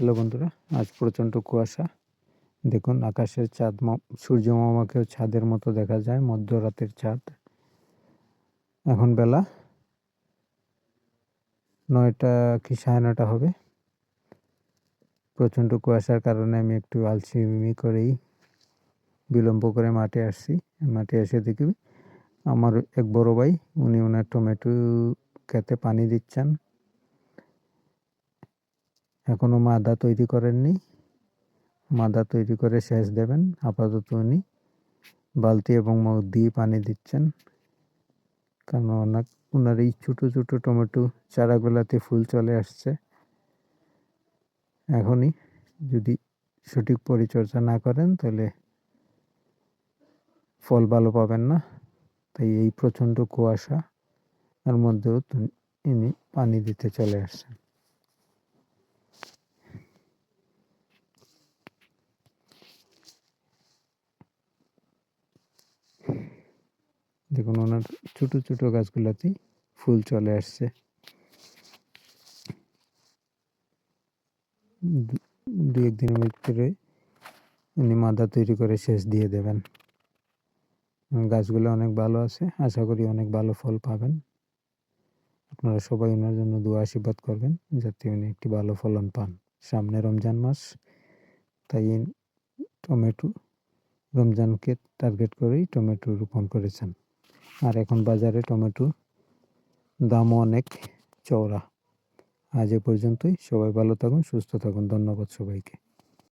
Hello বন্ধুরা, আজ প্রচণ্ড কুয়াশা। দেখুন, আকাশের চাঁদ সূর্য মামাকেও ছাদের মতো দেখা যায়, মধ্যরাতের চাঁদ। এখন বেলা নয়টা কি সাড়ে নটা হবে। প্রচণ্ড কুয়াশার কারণে আমি একটু আলসিমি করেই বিলম্ব করে মাঠে আসছি। মাঠে এসে দেখি আমার এক বড় ভাই, উনি ওনার টমেটো খেতে পানি দিচ্ছেন। এখনও মাদা তৈরি করেননি। মাদা তৈরি করে সেচ দেবেন। আপাতত উনি বালতি এবং মগ দিয়ে পানি দিচ্ছেন। কারণ ওনার ওনার এই ছোটো ছোটো টমেটো চারাগুলাতে ফুল চলে আসছে। এখনই যদি সঠিক পরিচর্যা না করেন তাহলে ফল ভালো পাবেন না। তাই এই প্রচণ্ড কুয়াশা, এর মধ্যেও ইনি পানি দিতে চলে আসছেন। দেখুন ওনার ছোট ছোট গাছগুলোতেই ফুল চলে আসছে। দু- একদিনের ভিতরে উনি মাদা তৈরি করে শেষ দিয়ে দেবেন। গাছগুলো অনেক ভালো আছে, আশা করি অনেক ভালো ফল পাবেন। আপনারা সবাই ওনার জন্য দোয়া আশীর্বাদ করবেন, যাতে উনি একটি ভালো ফলন পান। সামনে রমজান মাস, তাই টমেটো, রমজানকে টার্গেট করেই টমেটো রোপণ করেছেন। আর এখন বাজারে টমেটো দামও অনেক, চওড়া। আজ এ পর্যন্তই, সবাই ভালো থাকুন, সুস্থ থাকুন, ধন্যবাদ সবাইকে।